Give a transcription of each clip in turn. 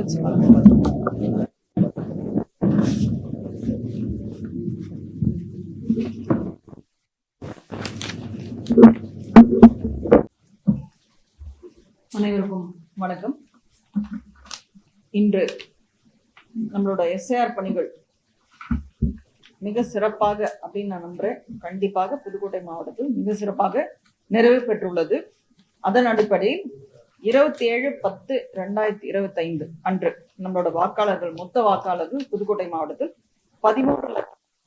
வச்சு அனைவருக்கும் வணக்கம். இன்று நம்மளோட எஸ்ஐஆர் பணிகள் மிக சிறப்பாக அப்படின்னு நான் நம்புறேன். கண்டிப்பாக புதுக்கோட்டை மாவட்டத்தில் மிக சிறப்பாக நிறைவு பெற்றுள்ளது. அதன் அடிப்படையில் இருபத்தி ஏழு பத்து ரெண்டாயிரத்தி இருபத்தி ஐந்து அன்று நம்மளோட வாக்காளர்கள் மொத்த வாக்காளர்கள் புதுக்கோட்டை மாவட்டத்தில் பதிமூன்று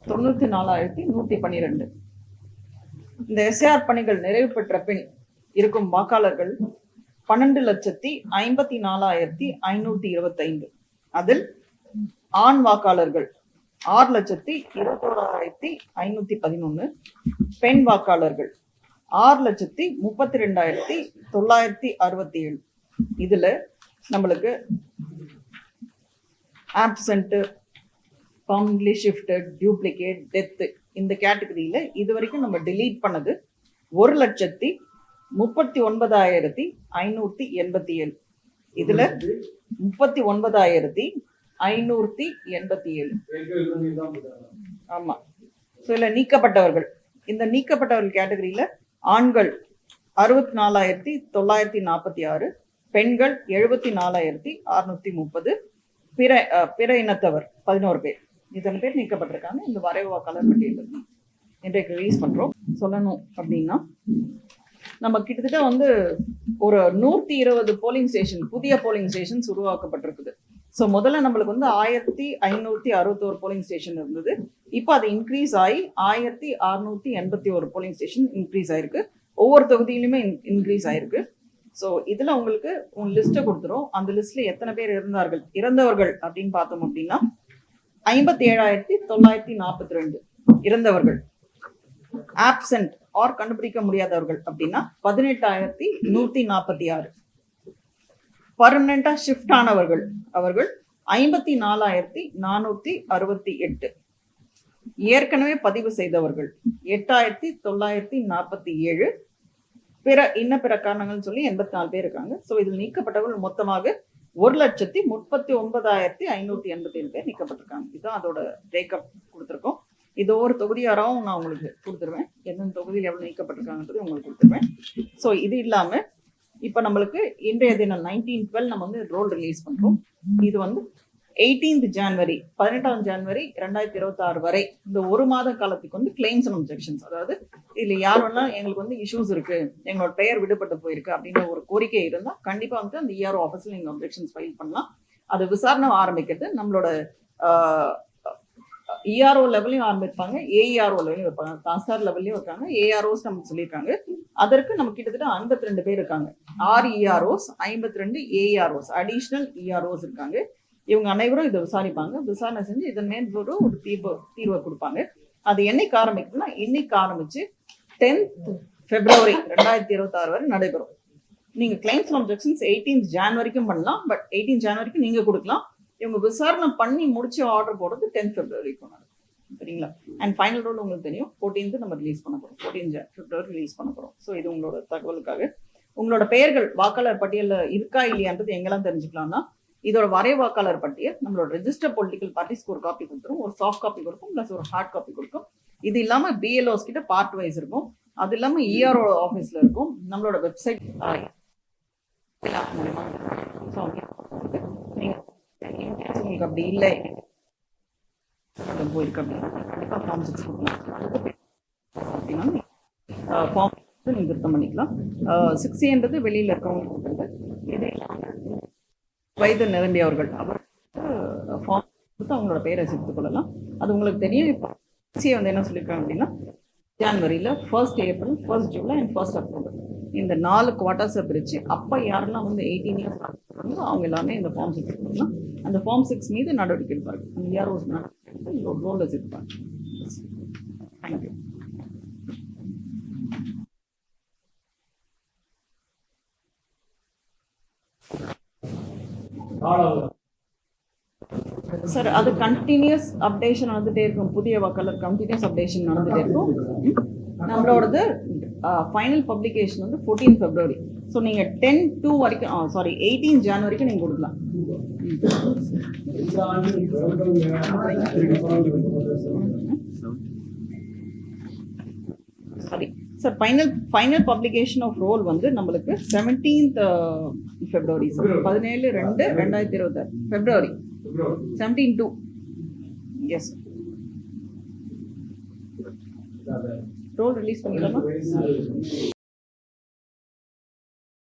தொண்ணூத்தி நாலாயிரத்தி நூத்தி பன்னிரெண்டு. இந்த எஸ்ஆர் பணிகள் நிறைவு பெற்ற பின் இருக்கும் வாக்காளர்கள் பன்னெண்டு லட்சத்தி ஐம்பத்தி நாலாயிரத்தி ஐநூத்தி இருபத்தைந்து. அதில் ஆண் வாக்காளர்கள் ஆறு லட்சத்தி இருபத்தோராயிரத்தி ஐநூத்தி பதினொன்னு பெண் வாக்காளர்கள் ஆறு லட்சத்தி முப்பத்தி ரெண்டாயிரத்தி தொள்ளாயிரத்தி அறுபத்தி ஏழு இதில் நம்மளுக்கு ஆப்சண்ட்டு பம்ப்லி ஷிஃப்டட் டியூப்ளிகேட் டெத்து இந்த கேட்டகரியில் இது வரைக்கும் நம்ம டிலீட் பண்ணது ஒரு லட்சத்தி முப்பத்தி ஒன்பதாயிரத்தி ஐநூற்றி எண்பத்தி ஏழு இதில் முப்பத்தி ஒன்பதாயிரத்தி ஐநூற்றி எண்பத்தி ஏழு ஆமாம் ஸோ இல்லை நீக்கப்பட்டவர்கள். இந்த நீக்கப்பட்டவர்கள் கேட்டகரியில் ஆண்கள் அறுபத்தி நாலாயிரத்தி தொள்ளாயிரத்தி நாற்பத்தி ஆறு பெண்கள் எழுபத்தி நாலாயிரத்தி அறுநூத்தி முப்பது பிற அஹ், பிற இனத்தவர் பதினோரு பேர். இத்தனை பேர் நீக்கப்பட்டிருக்காங்க. இந்த வரைவா கலர் பட்டியல் இன்றைக்கு ரிலீஸ் பண்றோம். சொல்லணும் அப்படின்னா நம்ம கிட்டத்தட்ட வந்து ஒரு நூத்தி இருபது போலிங் ஸ்டேஷன் புதிய போலிங் ஸ்டேஷன்ஸ் உருவாக்கப்பட்டிருக்குது. ஸோ முதல்ல நம்மளுக்கு வந்து ஆயிரத்தி ஐநூத்தி அறுபத்தோரு போலிங் ஸ்டேஷன் இருந்தது. இப்போ அது இன்க்ரீஸ் ஆகி ஆயிரத்தி அறுநூத்தி எண்பத்தி ஒரு போலிங் ஸ்டேஷன் இன்க்ரீஸ் ஆயிருக்கு. ஒவ்வொரு தொகுதியிலுமே இன்க்ரீஸ் ஆயிருக்கு. ஸோ இதுல உங்களுக்கு உன் லிஸ்ட்டை கொடுத்துரும் அந்த லிஸ்ட்ல எத்தனை பேர் இருந்தார்கள்? இறந்தவர்கள் அப்படின்னு பார்த்தோம் அப்படின்னா ஐம்பத்தி ஏழாயிரத்தி தொள்ளாயிரத்தி நாற்பத்தி ரெண்டு இறந்தவர்கள். ஆப்சென்ட் ஆர் கண்டுபிடிக்க முடியாதவர்கள் அப்படின்னா பதினெட்டாயிரத்தி நூத்தி நாற்பத்தி ஆறு. பர்மனண்டா ஷிஃப்ட் ஆனவர்கள் அவர்கள் ஐம்பத்தி நாலாயிரத்தி நானூத்தி அறுபத்தி எட்டு. ஏற்கனவே பதிவு செய்தவர்கள். எட்டாயிரத்தி தொள்ளாயிரத்தி நாற்பத்தி ஏழு. பிற இன்ன பிற காரணங்கள்னு சொல்லி எண்பத்தி நாலு பேர் இருக்காங்க. ஸோ இதில் நீக்கப்பட்டவர்கள் மொத்தமாக ஒரு லட்சத்தி முப்பத்தி ஒன்பதாயிரத்தி ஐநூத்தி எண்பத்தி ஏழு பேர் நீக்கப்பட்டிருக்காங்க. இதுதான் அதோட பிரேக்கப் கொடுத்துருக்கோம். இது ஒவ்வொரு தொகுதியாராவும் நான் உங்களுக்கு கொடுத்துருவேன். எந்தெந்த தொகுதியில் எவ்வளவு நீக்கப்பட்டிருக்காங்கன்றது உங்களுக்கு கொடுத்துருவேன். ஸோ இது இல்லாம இப்போ நம்மளுக்கு இன்றைய தினம் நைன்டீன் டுவெல் நம்ம வந்து ரோல் ரிலீஸ் பண்றோம். இது வந்து எயிட்டீன்த் ஜான்வரி பதினெட்டாம் ஜான்வரி ரெண்டாயிரத்தி இருபத்தாறு வரை இந்த ஒரு மாத காலத்துக்கு வந்து கிளைம்ஸ் அண்ட் அப்ஜெக்ஷன்ஸ் அதாவது இதில் யார் வேணா எங்களுக்கு வந்து இஷ்யூஸ் இருக்கு எங்களோட பெயர் விடுபட்டு போயிருக்கு அப்படின்ற ஒரு கோரிக்கை இருந்தால் கண்டிப்பாக வந்து அந்த இஆர்ஓ ஆஃபீஸில் நீங்கள் அப்ஜெக்ஷன்ஸ் ஃபைல் பண்ணலாம். அது விசாரணை ஆரம்பிக்கிறது நம்மளோட இஆர்ஓ லெவலையும் ஆரம்பிப்பாங்க ஏஇஆர்ஓ லெவலையும் வைப்பாங்க. தாசார் லெவல்லையும் இருக்காங்க ஏஆர்ஓஸ் நமக்கு சொல்லியிருக்காங்க. அதற்கு நம்ம கிட்டத்தட்ட ஐம்பத்தி ரெண்டு பேர் இருக்காங்க. ஆறு இஆர்ஓஸ் ஐம்பத்தி ரெண்டு ஏஇஆர்ஓஸ் அடிஷ்னல் இஆர்ஓஸ் இருக்காங்க. இவங்க அனைவரும் இதை விசாரிப்பாங்க. விசாரணை செஞ்சு இதன் மேல் ஒரு ஒரு தீர்வு தீர்வை கொடுப்பாங்க. அது என்னைக்கு ஆரம்பிக்குதுன்னா இன்னைக்கு ஆரம்பிச்சு டென்த் பிப்ரவரி ரெண்டாயிரத்தி இருபத்தி ஆறு வரை நடைபெறும். நீங்க கிளைம்ஸ் அப்ஜெக்ஷன்ஸ் எயிட்டீன் ஜான்வரிக்கும் பண்ணலாம் பட் எயிட்டீன் ஜான்வரிக்கும் நீங்க கொடுக்கலாம். இவங்க விசாரணை பண்ணி முடிச்சு ஆர்டர் போடுறது டென்த் பிப்ரவரிக்கும் நடக்கும். சரிங்களா? அண்ட் ஃபைனல் ரோல் உங்களுக்கு தெரியும். ஃபோர்டீன்த் நம்ம ரிலீஸ் பண்ண போறோம். ஃபோர்டீன் பிப்ரவரி ரிலீஸ் பண்ண போறோம். ஸோ இது உங்களோட தகவலுக்காக. உங்களோட பெயர்கள் வாக்காளர் பட்டியல்ல இருக்கா இல்லையான்றது எங்கெல்லாம் தெரிஞ்சுக்கலாம்னா இதோட வரைவாக்காளர் பட்டியல் நம்மளோட ரெஜிஸ்டர் பொலிட்டிக்கல் பார்ட்டிஸ்க்கு ஒரு காப்பி கொடுத்துரும். ஒரு சாஃப்ட் காப்பி கொடுக்கும் ப்ளஸ் ஒரு ஹார்ட் காப்பி கொடுக்கும். இது இல்லாம பிஎல்ஓஸ் கிட்ட பார்ட் வைஸ் இருக்கும். அது இல்லாம இஆர்ஓ ஆஃபீஸ்ல இருக்கும். நம்மளோட வெப்சைட் உங்களுக்கு அப்படி இல்லை. போயிருக்கு அப்படின்னா கண்டிப்பா ஃபார்ம் சிக்ஸ் கொடுக்கலாம். ஃபார்ம் நீங்க திருத்தம் பண்ணிக்கலாம். சிக்ஸ்டின்றது வெளியில இருக்கவங்க இது வயது நிரம்பியவர்கள் அவர் ஃபார்ம் கொடுத்து அவங்களோட பெயரை சேர்த்துக் கொள்ளலாம். அது உங்களுக்கு தெரியும். இப்போ சிஏ வந்து என்ன சொல்லியிருக்காங்க அப்படின்னா ஜான்வரியில் first April first July and first October இந்த நாலு குவார்ட்டர்ஸை பிரித்து அப்போ யாரெல்லாம் வந்து எயிட்டீன் இயர்ஸ் அவங்க எல்லாமே இந்த ஃபார்ம் சிக்ஸ் கொடுக்கலாம் அந்த ஃபார்ம் சிக்ஸ் மீது நடவடிக்கை எடுப்பார்கள். அந்த யாரோ ஒரு நடவடிக்கை ரோலில் சேர்ப்பாங்க தேங்க்யூ சார் அது கண்டினியூஸ் அப்டேஷன் நடந்துட்டே இருக்கும். புதிய வாக்காளர் கண்டினியூஸ் அப்டேஷன் நடந்துட்டே இருக்கும். நம்மளோடது ஃபைனல் பப்ளிகேஷன் வந்து ஃபோர்டீன் ஃபெப்ரவரி ஸோ நீங்கள் டென் டூ வரைக்கும் சாரி எயிட்டீன் ஜான் வரைக்கும் நீங்கள் கொடுக்கலாம். Sorry sir final final publication of roll வந்து நம்மளுக்கு செவன்டீன்த் ஃபெப்ரவரி பதினேழு ரெண்டு ரெண்டாயிரத்தி இருபத்தாறு February seventeen to S roll release பண்ணிடலாமா?